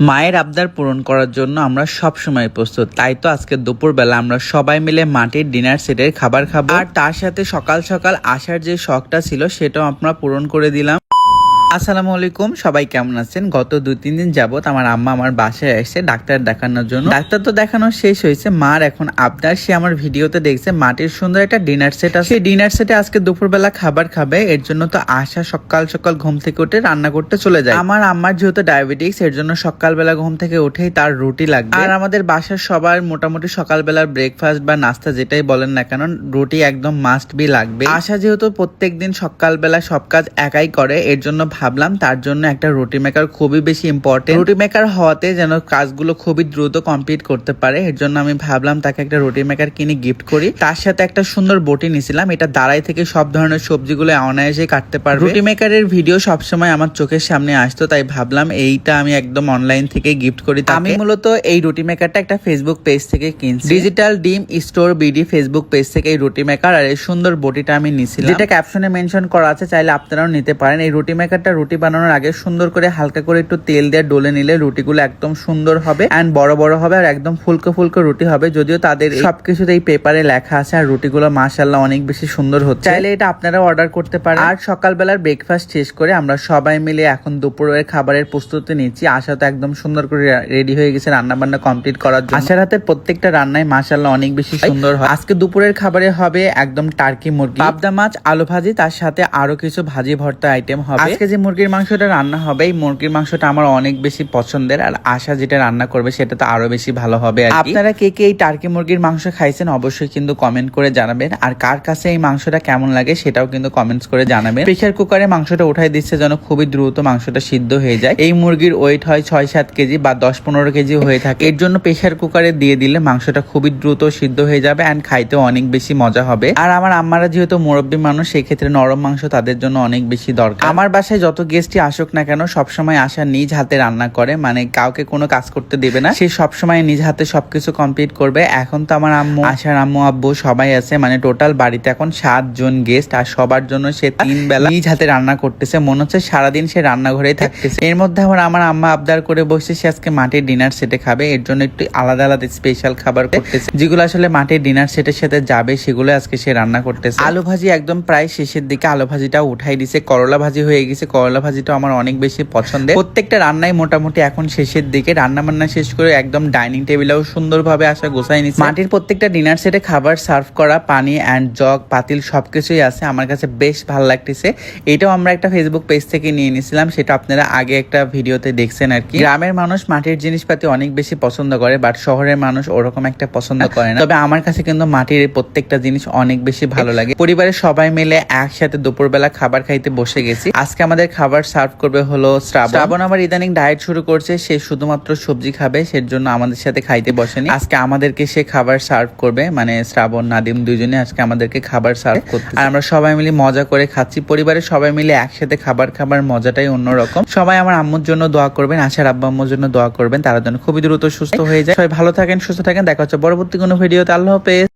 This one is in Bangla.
মায়ের আবদার পূরণ করার জন্য আমরা সব সময় প্রস্তুত। তাই তো আজকে দুপুরবেলা আমরা সবাই মিলে মাটির ডিনার সেটের খাবার খাব। আর তার সাথে সকাল সকাল আসার যে শখটা ছিল, সেটাও আমরা পূরণ করে দিলাম। আসসালামু আলাইকুম, সবাই কেমন আছেন? গত দুই তিন দিন যাবত আমার আম্মা আমার বাসায় এসে ডাক্তার দেখানোর জন্য ডাক্তার তো দেখানো শেষ হয়েছে, মার এখন আবদার। সে আমার ভিডিওতে দেখছে, মাটির সুন্দর একটা ডিনার সেট আছে। ডিনার সেটে আজকে দুপুরবেলা খাবার খাবে, এর জন্য তো আশা সকাল সকাল ঘুম থেকে উঠে রান্না করতে চলে যায়। আমার আম্মার যেহেতু ডায়াবেটিস এর জন্য সকালবেলা ঘুম থেকে উঠেই তার রুটি লাগবে। আর আমাদের বাসার সবার মোটামুটি সকালবেলার ব্রেকফাস্ট বা নাস্তা যেটাই বলেন না কেন, রুটি একদম মাস্ট বি লাগবে। আশা যেহেতু প্রত্যেকদিন সকালবেলা সব কাজ একাই করে, এর জন্য ভাবলাম তার জন্য একটা রুটি মেকার খুবই বেশি ইম্পর্টেন্ট রুটি মেকার হওয়াতে যেন কাজগুলো খুবই দ্রুত কমপ্লিট করতে পারে, এর জন্য আমি ভাবলাম তাকে একটা রুটি মেকার কিনে গিফট করি। তার সাথে একটা সুন্দর বটি নিছিলাম, এটা দাঁড়াই থেকে সব ধরনের সবজিগুলো অনায়াসে কাটতে পারবে। রুটি মেকারের ভিডিও সবসময় আমার চোখের সামনে আসতো, তাই ভাবলাম এইটা আমি একদম অনলাইন থেকে গিফট করি। আমি মূলত এই রুটি মেকারটা একটা ফেসবুক পেজ থেকে কিনছি। ডিজিটাল ডিম স্টোর বিডি ফেসবুক পেজ থেকে এই রুটি মেকার আর এই সুন্দর বটিটা আমি নিছিলাম। যেটা ক্যাপশনে মেনশন করা আছে, চাইলে আপনারাও নিতে পারেন। এই রুটি মেকারটা রুটি বানানোর আগে সুন্দর করে হালকা করে একটু তেল দিয়ে ডলে নিলে রুটিগুলো একদম সুন্দর হবে এন্ড বড় বড় হবে আর একদম ফুলকো ফুলকো রুটি হবে। যদিও তাদের সবকিছুতে এই পেপারে লেখা আছে আর রুটিগুলো মাশাল্লাহ অনেক বেশি সুন্দর হচ্ছে। চাইলে এটা আপনারা অর্ডার করতে পারেন। আর সকালবেলার ব্রেকফাস্ট শেষ করে আমরা সবাই মিলে এখন দুপুরের খাবারের প্রস্তুতি নিচ্ছি। আশা তো একদম সুন্দর করে রেডি হয়ে গেছে রান্না বান্না কমপ্লিট করার জন্য। আশার হাতের প্রত্যেকটা রান্নায় মাশাল্লাহ অনেক বেশি সুন্দর হয়। আজকে দুপুরের খাবারে হবে একদম টার্কি মুরগি, পাবদা মাছ, আলু ভাজি, তার সাথে আরও কিছু ভাজি ভর্তা আইটেম হবে। আজকে যে মুরগির মাংসটা রান্না হবে এই মুরগির মাংসটা আমার অনেক বেশি পছন্দের আর আশা যেটা রান্না করবে সেটা তো আরও বেশি ভালো হবে। আপনারা কে কে এই টার্কি মুরগির মাংস খাইছেন অবশ্যই কিন্তু কমেন্ট করে জানাবেন। আর কার কাছে এই মাংসটা কেমন লাগে সেটাও কিন্তু কমেন্টস করে জানাবেন। প্রেসার কুকারে মাংসটা উঠাই দিচ্ছে যেন খুবই দ্রুত মাংসটা সিদ্ধ হয়ে যায়। এই মুরগির ওয়েট হয় ছয় সাত কেজি বা দশ পনেরো কেজি হয়ে থাকে। এর জন্য প্রেসার কুকারে দিয়ে দিলে মাংসটা খুবই দ্রুত সিদ্ধ হয়ে যাবে অ্যান্ড খাইতেও অনেক বেশি মজা হবে। আর আমার আম্মারা যেহেতু মুরব্বী মানুষ সেই ক্ষেত্রে নরম মাংস তাদের জন্য অনেক বেশি দরকার। আমার বাসায় যত গেস্টই আসুক না কেন, সবসময় আসা নিজ হাতে রান্না করে মানে কাউকে কোনো কাজ করতে দেবে না। সে সবসময় নিজ হাতে সবকিছু কমপ্লিট করবে। এখন তো আমার আম্মু, আশার আম্মু, আব্বু সবাই আছে মানে টোটাল বাড়িতে এখন সাত জন গেস্ট আর সবার জন্য সে তিন বেলা নিজ হাতে রান্না করতেছে। মনে হচ্ছে সারাদিন সে রান্নাঘরেই থাকতেছে। এর মধ্যে আমার আমার আম্মা আবদার করে বসে, সে আজকে মাটির ডিনার সেটে খাবে। এর জন্য একটু আলাদা আলাদা স্পেশাল খাবার করতেছে। যেগুলো আসলে মাটির ডিনার সেটের সাথে যাবে, সেগুলো আজকে সে রান্না করতেছে। আলু ভাজি একদম প্রায় শেষের দিকে, আলু ভাজিটা উঠাই দিছে। করলা ভাজি হয়ে গেছে করলা ভাজিটা আমার অনেক বেশি পছন্দের। প্রত্যেকটা রান্নাই মোটামুটি এখন শেষের দিকে। রান্না বান্না শেষ করে একদম ডাইনিং টেবিলেও সুন্দরভাবে আসা গোছাই নিচ্ছে মাটির প্রত্যেকটা ডিনার সেটে খাবার, সার্ভ করা, পানি অ্যান্ড জগ, পাতিল সবকিছুই আছে। আমার কাছে বেশ ভালো লাগতেছে। এটাও আমরা একটা ফেসবুক পেজ থেকে নিয়ে নিয়েছিলাম সেটা আপনারা আগে একটা ভিডিওতে দেখছেন আর কি। গ্রামের মানুষ মাটির জিনিসপাতি অনেক বেশি পছন্দ করে বাট শহরের মানুষ ওরকম একটা পছন্দ করে না। তবে আমার কাছে কিন্তু মাটির প্রত্যেকটা জিনিস অনেক বেশি ভালো লাগে। পরিবারের সবাই মিলে একসাথে দুপুরবেলা খাবার খাইতে বসে গেছি। আজকে আমাদের খাবার সার্ভ করবে হলো শ্রাবণ। শ্রাবণ আমার ইদানিং ডায়েট শুরু করছে সে শুধুমাত্র সবজি খাবে সের জন্য আমাদের সাথে খাইতে বসেনি। আজকে আমাদেরকে সে খাবার সার্ভ করবে মানে শ্রাবণ নাদিম দুজনে আজকে আমাদেরকে খাবার সার্ভ করতে আর আমরা সবাই মিলে মজা করে খাচ্ছি। পরিবারের সবাই মিলে একসাথে খাবার খাবার মজাটাই অন্যরকম। সবাই আমার আম্মুর জন্য দোয়া করবেন আশার আব্বা আম্মুর জন্য দোয়া করবেন তারা যেন খুবই দ্রুত সুস্থ হয়ে যায়। সবাই ভালো থাকেন সুস্থ থাকেন। দেখা হচ্ছে পরবর্তী কোনো ভিডিওতে আল্লাহ হাফেজ।